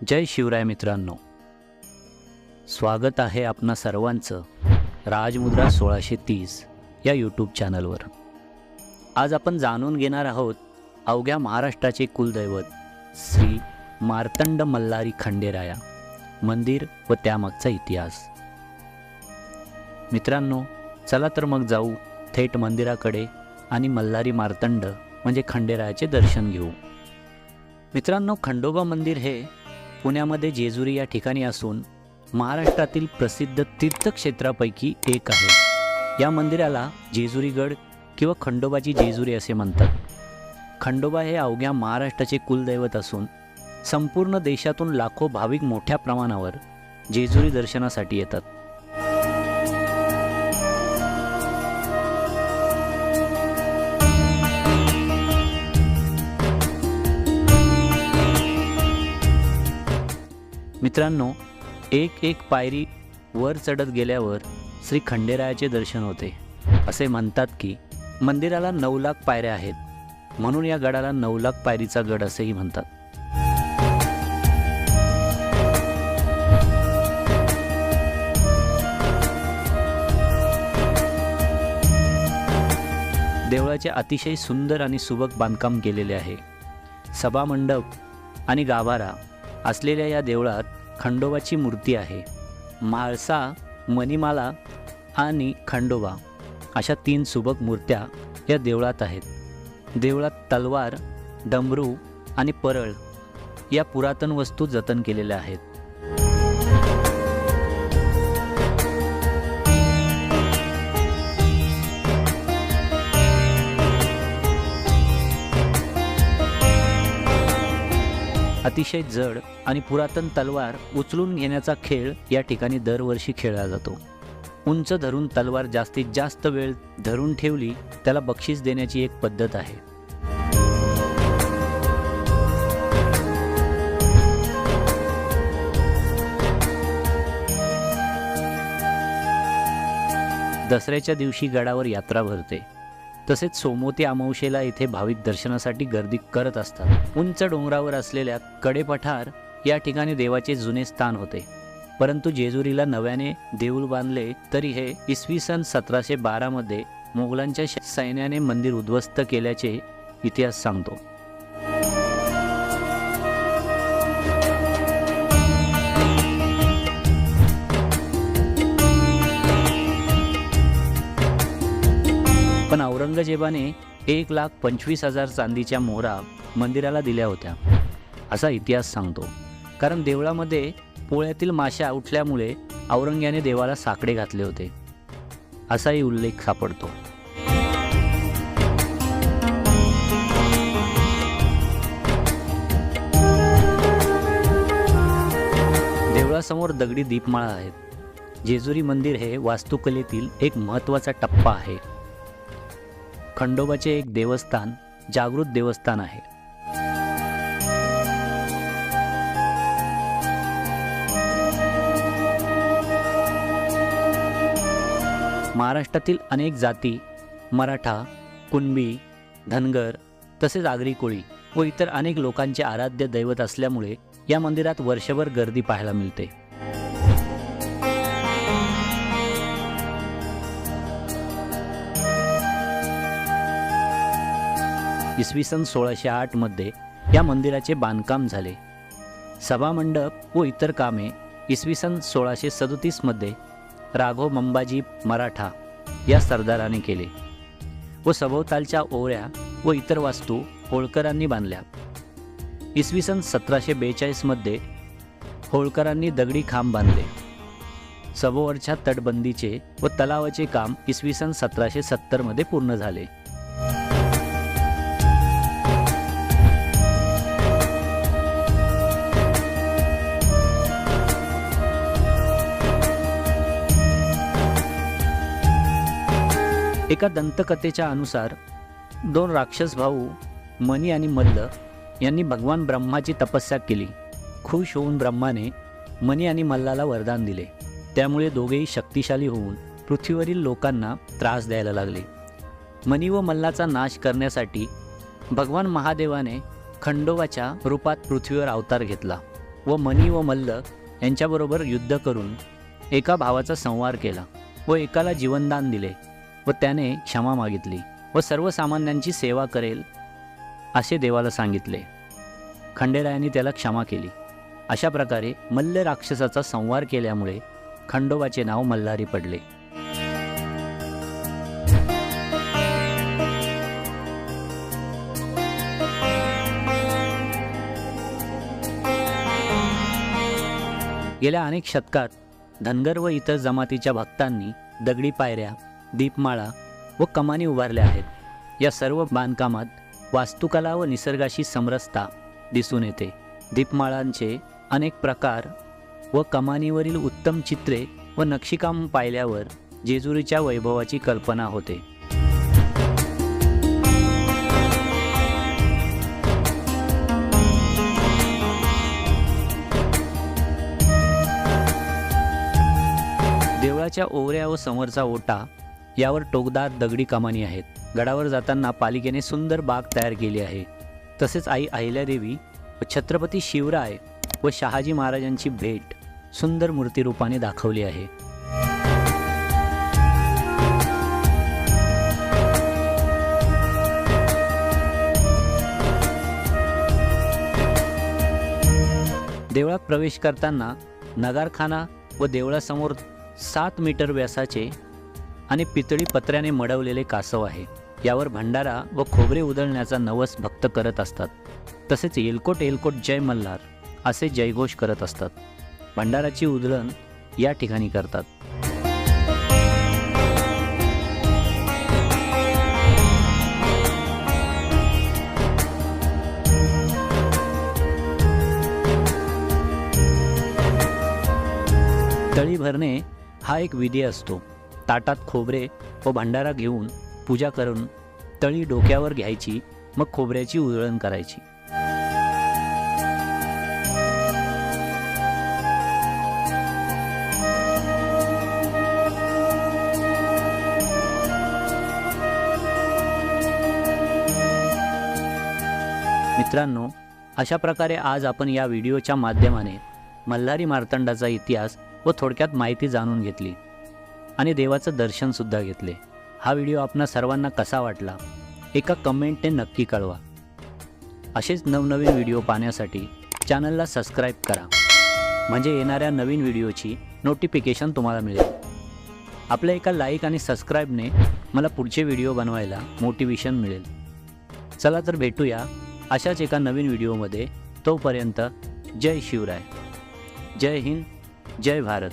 जय शिवराय मित्रांनो. स्वागत आहे आपणा सर्वांचं राजमुद्रा सोळाशे तीस या यूट्यूब चॅनलवर आज आपण जाणून घेणार आहोत अवघ्या महाराष्ट्राचे कुलदैवत श्री मार्तंड मल्हारी खंडेराया मंदिर व त्यामागचा इतिहास. मित्रांनो चला तर मग जाऊ थेट मंदिराकडे आणि मल्हारी मार्तंड म्हणजे खंडेरायाचे दर्शन घेऊ. मित्रांनो खंडोबा मंदिर हे पुण्यामध्ये जेजुरी या ठिकाणी असून महाराष्ट्रातील प्रसिद्ध तीर्थक्षेत्रापैकी एक आहे. या मंदिराला जेजुरीगड किंवा खंडोबाची जेजुरी असे म्हणतात. खंडोबा हे अवघ्या महाराष्ट्राचे कुलदैवत असून संपूर्ण देशातून लाखो भाविक मोठ्या प्रमाणावर जेजुरी दर्शनासाठी येतात. मित्रांनो एक एक पायरी वर चढत गेल्यावर श्री खंडेरायाचे दर्शन होते. असे म्हणतात की मंदिराला नऊ लाख पायऱ्या आहेत. म्हणून या गडाला नऊ लाख पायरीचा गड असेही म्हणतात. देवळाचे अतिशय सुंदर आणि सुबक बांधकाम केलेले आहे. सभामंडप आणि गाभारा असलेल्या या देवळात खंडोबाची मूर्ती आहे. म्हाळसा मणिमाला आणि खंडोबा अशा तीन सुबक मूर्त्या या देवळात आहेत. देवळात तलवार डमरू आणि परळ या पुरातन वस्तू जतन केलेल्या आहेत. अतिशय जड आणि पुरातन तलवार उचलून घेण्याचा खेळ या ठिकाणी दरवर्षी खेळला जातो. उंच धरून तलवार जास्तीत जास्त वेळ धरून ठेवली त्याला बक्षीस देण्याची एक पद्धत आहे. दसऱ्याच्या दिवशी गडावर यात्रा भरते. तसेच सोमोती अमावशेला येथे भाविक दर्शनासाठी गर्दी करत असतात. उंच डोंगरावर असलेल्या कडेपठार या ठिकाणी देवाचे जुने स्थान होते. परंतु जेजुरीला नव्याने देऊळ बांधले तरी हे इसवी सन सतराशे बारामध्ये मोगलांच्या श- सैन्याने मंदिर उद्ध्वस्त केल्याचे इतिहास सांगतो. पण औरंगजेबाने एक लाख पंचवीस हजार चांदीच्या मोहरा मंदिराला दिल्या होत्या. असा इतिहास सांगतो. कारण देवळामध्ये पोळ्यातील माशा उठल्यामुळे औरंग्याने देवाला साकडे घातले होते. असाही उल्लेख सापडतो. देवळासमोर दगडी दीपमाळा आहेत. जेजुरी मंदिर हे वास्तुकलेतील एक महत्त्वाचा टप्पा आहे. खंडोबाचे एक देवस्थान जागृत देवस्थान आहे. महाराष्ट्रातील अनेक जाती मराठा कुणबी धनगर तसेच आगरी कोळी व इतर अनेक लोकांचे आराध्य दैवत असल्यामुळे या मंदिरात वर्षभर गर्दी पाहायला मिळते. इसवी सन सोळाशे आठमध्ये या मंदिराचे बांधकाम झाले. सभामंडप व इतर कामे इसवी सन सोळाशे सदतीसमध्ये राघव मंबाजी मराठा या सरदाराने केले व सभोवतालच्या ओळ्या व इतर वास्तू होळकरांनी बांधल्या. इसवी सन सतराशे बेचाळीसमध्ये होळकरांनी दगडी खांब बांधले. सभोवरच्या तटबंदीचे व तलावाचे काम इसवी सन सतराशे सत्तरमध्ये पूर्ण झाले. एका दंतकथेच्या अनुसार दोन राक्षस भाऊ मनी आणि मल्ल यांनी भगवान ब्रह्माची तपस्या केली. खुश होऊन ब्रह्माने मनी आणि मल्लाला वरदान दिले. त्यामुळे दोघेही शक्तिशाली होऊन पृथ्वीवरील लोकांना त्रास द्यायला लागले. मनी व मल्लाचा नाश करण्यासाठी भगवान महादेवाने खंडोबाच्या रूपात पृथ्वीवर अवतार घेतला व मनी व मल्ल यांच्याबरोबर युद्ध करून एका भावाचा संहार केला व एकाला जीवनदान दिले. व त्याने क्षमा मागितली व सर्वसामान्यांची सेवा करेल असे देवाला सांगितले. खंडेरायाने त्याला क्षमा केली. अशा प्रकारे मल्ल राक्षसाचा संवार केल्यामुळे खंडोबाचे नाव मल्हारी पडले. गेल्या अनेक शतकात धनगर व इतर जमातीच्या भक्तांनी दगडी पायऱ्या दीपमाळा व कमानी उभारल्या आहेत. या सर्व बांधकामात वास्तुकला व निसर्गाशी समरसता दिसून येते. दीपमाळांचे अनेक प्रकार व कमानीवरील उत्तम चित्रे व नक्षीकाम पाहिल्यावर जेजुरीच्या वैभवाची कल्पना होते. देवळाच्या ओवऱ्या व समोरचा ओटा यावर टोकदार दगडी कमानी आहेत. गडावर जाताना पालिकेने सुंदर बाग तयार केली आहे. तसेच आई अहिल्यादेवी व छत्रपती शिवराय व शहाजी महाराजांची भेट सुंदर मूर्तिरूपाने दाखवली आहे. देवळात प्रवेश करताना नगारखाना व देवळासमोर सात मीटर व्यासाचे आणि पितळी पत्र्याने मडवलेले कासव आहे. यावर भंडारा व खोबरे उधळण्याचा नवस भक्त करत असतात. तसेच एलकोट एलकोट जय मल्हार असे जयघोष करत असतात. भंडाराची उधळण या ठिकाणी करतात. तळी भरणे हा एक विधी असतो. ताटात खोबरे व भंडारा घेऊन पूजा करून तळी डोक्यावर घ्यायची मग खोबऱ्याची उधळण करायची. मित्रांनो अशा प्रकारे आज आपण या व्हिडिओच्या माध्यमाने मल्हारी मार्तंडाचा इतिहास व थोडक्यात माहिती जाणून घेतली. आणि देवाचं दर्शनसुद्धा घेतले. हा व्हिडिओ आपणा सर्वांना कसा वाटला? एका कमेंटने नक्की कळवा. असेच नवनवीन व्हिडिओ पाहण्यासाठी चॅनलला सबस्क्राईब करा. म्हणजे येणाऱ्या नवीन व्हिडिओची नोटिफिकेशन तुम्हाला मिळेल. आपल्या एका लाईक आणि सबस्क्राईबने मला पुढचे व्हिडिओ बनवायला मोटिवेशन मिळेल. चला तर भेटूया अशाच एका नवीन व्हिडिओमध्ये. तोपर्यंत जय शिवराय. जय हिंद. जय भारत.